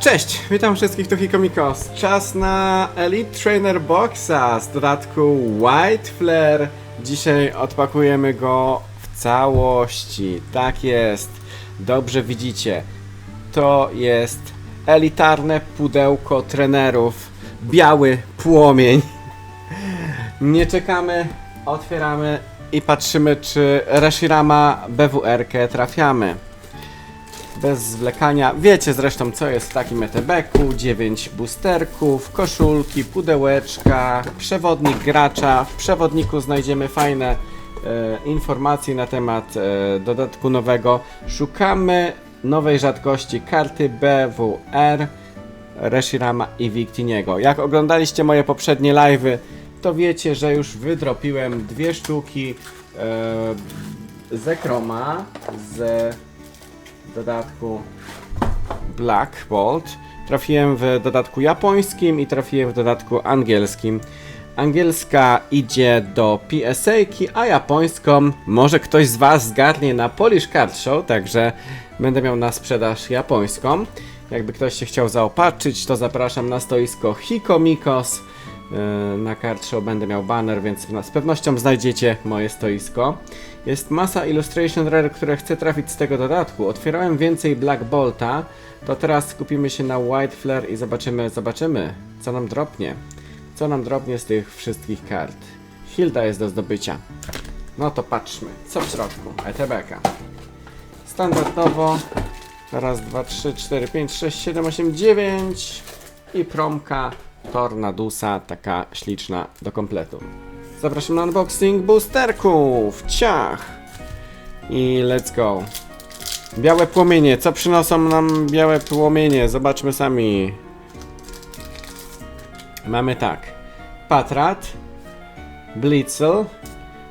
Cześć, witam wszystkich, tu Hikomikos. Czas na Elite Trainer Boxa z dodatku White Flare. Dzisiaj odpakujemy go w całości. Tak jest. Dobrze widzicie. To jest elitarne pudełko trenerów. Biały płomień. Nie czekamy, otwieramy i patrzymy, czy Reshirama BWR-kę trafiamy bez zwlekania. Wiecie zresztą co jest w takim ETB-ku, 9 boosterków, koszulki, pudełeczka, przewodnik gracza. W przewodniku znajdziemy fajne e, informacje na temat e, dodatku nowego. Szukamy nowej rzadkości karty BWR, Reshirama i Victiniego. Jak oglądaliście moje poprzednie live'y, to wiecie, że już wydropiłem dwie sztuki e, Zekroma z dodatku Black Bolt. Trafiłem w dodatku japońskim i trafiłem w dodatku angielskim. Angielska idzie do PSA-ki, a japońską może ktoś z Was zgarnie na Polish Card Show, także będę miał na sprzedaż japońską. Jakby ktoś się chciał zaopatrzyć, to zapraszam na stoisko Hikomikos. Yy, Na Show będę miał banner, więc z pewnością znajdziecie moje stoisko. Jest masa Illustration Rare, które chcę trafić z tego dodatku. Otwierałem więcej Black Bolta, to teraz skupimy się na White Flare i zobaczymy, zobaczymy, co nam dropnie. Co nam dropnie z tych wszystkich kart. Hilda jest do zdobycia. No to patrzmy, co w środku. ETBK. Standardowo. Raz, dwa, trzy, cztery, pięć, sześć, siedem, osiem, dziewięć. I promka Tornadusa, taka śliczna do kompletu. Zapraszam na unboxing boosterków. Ciach! I let's go. Białe płomienie. Co przynoszą nam białe płomienie? Zobaczmy sami. Mamy tak. Patrat, Blitzel,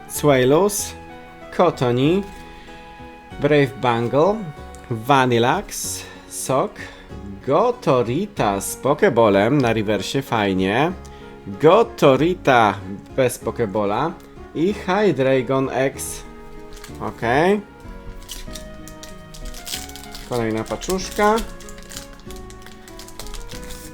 Swallows, Cottony, Brave Bangle, Vanillax, Sok, Gotorita z Pokebolem na rewersie, fajnie. Gotorita bez Pokebola i Hydreigon X. Ok. Kolejna paczuszka.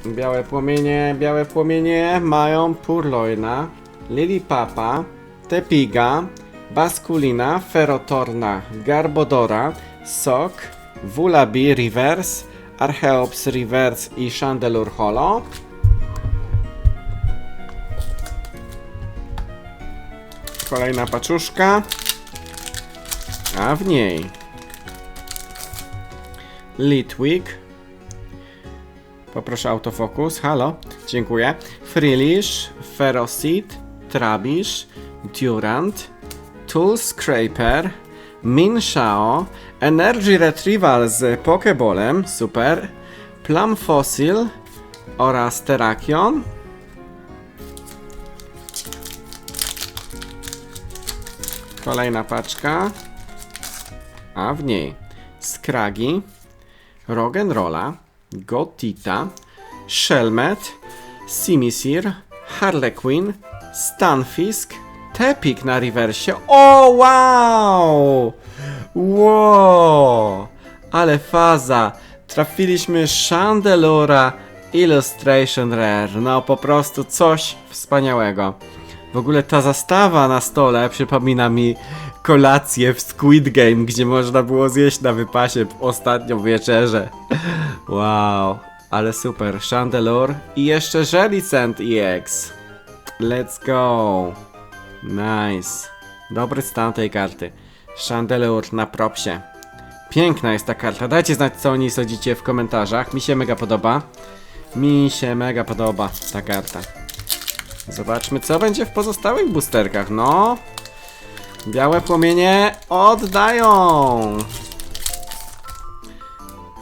Białe płomienie, białe płomienie mają Purloina, Lilipapa, Tepiga, Basculina, Ferotorna, Garbodora, Sok, Vulabi Reverse, Archeops Reverse i Chandelure Holo. Kolejna paczuszka. A w niej Litwick. Poproszę autofokus. Halo. Dziękuję. Freelish, Ferocid, Trabish, Durant, Tool Scraper, Minshao, Energy Retrieval z Pokebolem, super, Plum Fossil oraz Terrakion. Kolejna paczka. A w niej Scraggy, Rock'n'Rolla, Gotita, Shelmet, Simisir, Harlequin, Stunfisk, Tepik na rewersie. O wow! Wow! Ale faza! Trafiliśmy Chandelura Illustration Rare. No po prostu coś wspaniałego. W ogóle ta zastawa na stole przypomina mi kolację w Squid Game, gdzie można było zjeść na wypasie ostatnią wieczerzę. Wow, ale super. Chandelure i jeszcze Jellicent EX. Let's go. Nice. Dobry stan tej karty. Chandelure na propsie. Piękna jest ta karta. Dajcie znać co o niej sądzicie w komentarzach. Mi się mega podoba. Mi się mega podoba ta karta. Zobaczmy co będzie w pozostałych boosterkach. No. Białe płomienie oddają.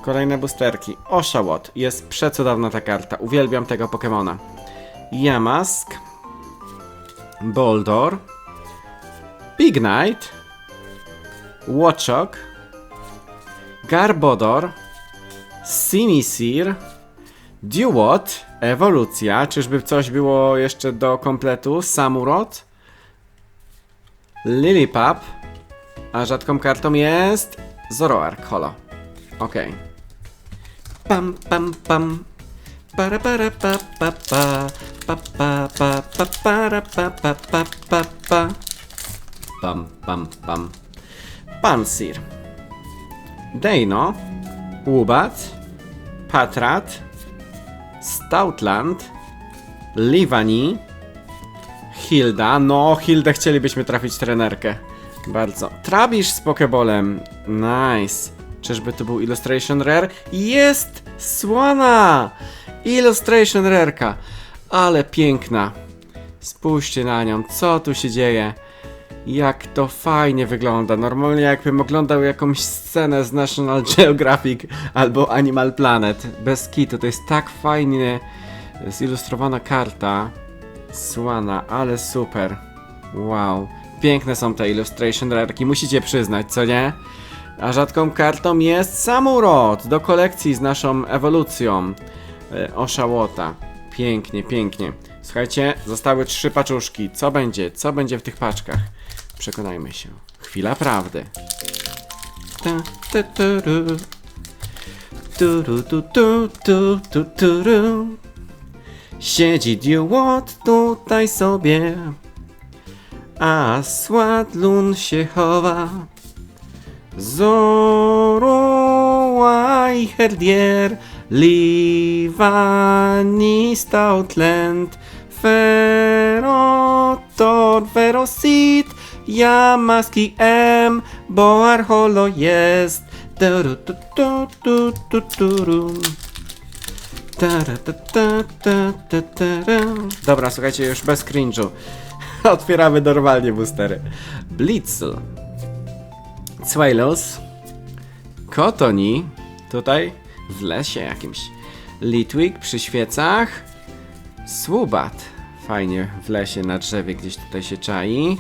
Kolejne boosterki. Oshawott. Jest przecudowna ta karta. Uwielbiam tego Pokemona. Yamask. Boldor. Big Watchok. Garbodor. Sinisir. Duot. Ewolucja. Czyżby coś było jeszcze do kompletu? Samurot. Lilipap. A rzadką kartą jest Zoroark Holo. Okej. pam, pam, pam. Para, para, pa, pa, pa. Pa, pa, pa, pa, para, pa, pa, pa, pa, pa. Pam, pam, pam. Pansir. Deino. Łubat. Patrat. Stoutland. Livani. Hilda. No, Hildę chcielibyśmy trafić trenerkę. Bardzo. Trabisz z Pokebolem. Nice. Czyżby to był Illustration Rare? Jest! Słona! Illustration Rareka. Ale piękna. Spójrzcie na nią, co tu się dzieje. Jak to fajnie wygląda. Normalnie jakbym oglądał jakąś scenę z National Geographic albo Animal Planet. Bez kitu, to jest tak fajnie zilustrowana karta. Słana, ale super. Wow. Piękne są te illustration rarki, musicie przyznać, co nie? A rzadką kartą jest Samurot do kolekcji z naszą ewolucją e, Oszałota. Pięknie, pięknie. Słuchajcie, zostały trzy paczuszki. Co będzie? Co będzie w tych paczkach? Przekonajmy się. Chwila prawdy. Ta, ta, tu, tu, tu, tu, turu. Siedzi Duot tutaj sobie, a Swadlun się chowa. Zoroa i Herdier, Livani Stoutland, Ferotor, Ferosit, Yamaski M, bo Archolo jest. Ta, ta, ta, ta. Dobra, słuchajcie, już bez cringe'u. Otwieramy normalnie boostery. Blitzel. Swallows. Kotoni. Tutaj w lesie jakimś. Litwig przy świecach. Słubat. Fajnie w lesie na drzewie gdzieś tutaj się czai.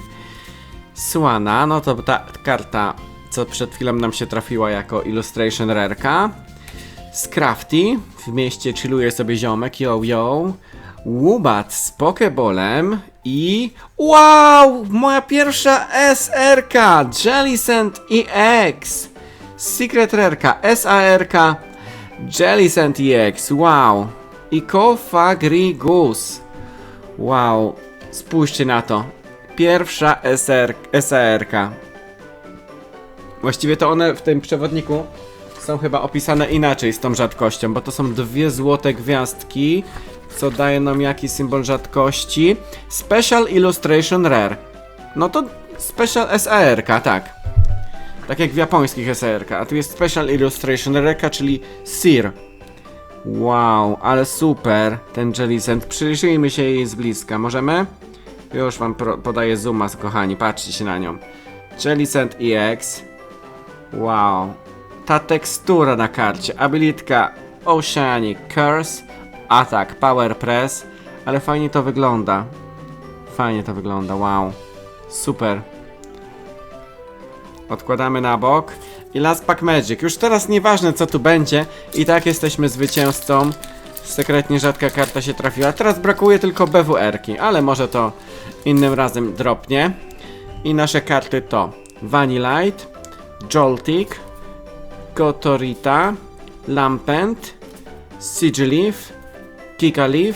Słana, no to ta karta, co przed chwilą nam się trafiła jako Illustration Rareka. Scrafty, w mieście chilluje sobie ziomek, yo yo. Łubat z Pokebolem i... Wow! Moja pierwsza SRK! Jellicent EX! Secret Rarka, SARK, Jellicent EX, wow! I Kofagrigus. Wow, spójrzcie na to. Pierwsza SR, SARK. Właściwie to one w tym przewodniku są chyba opisane inaczej z tą rzadkością, bo to są dwie złote gwiazdki, co daje nam jakiś symbol rzadkości. Special Illustration Rare. No to Special SARK, tak. Tak jak w japońskich SARK, a tu jest Special Illustration Rare, czyli SIR. Wow, ale super ten Jellicent. Przyjrzyjmy się jej z bliska, możemy? Już wam podaję zooma, kochani, patrzcie się na nią. Jellicent EX. Wow. Ta tekstura na karcie. Abilitka Oceanic Curse. Atak Power Press. Ale fajnie to wygląda. Fajnie to wygląda, wow. Super. Odkładamy na bok. I Last Pack Magic. Już teraz nieważne co tu będzie. I tak jesteśmy zwycięzcą. Sekretnie rzadka karta się trafiła. Teraz brakuje tylko BWR-ki, ale może to innym razem dropnie. I nasze karty to Vanillite, Joltik, Kotorita, Lampent, Sigleaf, Kikaleaf,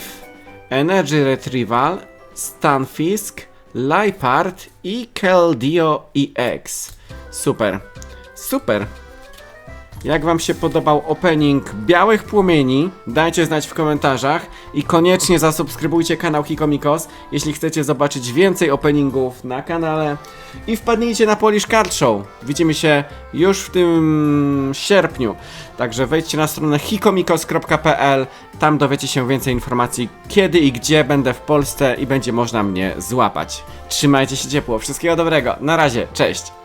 Energy Retrieval, Stunfisk, Lipart i Keldeo EX. Super, super. Jak wam się podobał opening Białych Płomieni? Dajcie znać w komentarzach i koniecznie zasubskrybujcie kanał Hikomikos, jeśli chcecie zobaczyć więcej openingów na kanale i wpadnijcie na Polish Card Show. Widzimy się już w tym sierpniu. Także wejdźcie na stronę hikomikos.pl, tam dowiecie się więcej informacji kiedy i gdzie będę w Polsce i będzie można mnie złapać. Trzymajcie się ciepło, wszystkiego dobrego, na razie, cześć!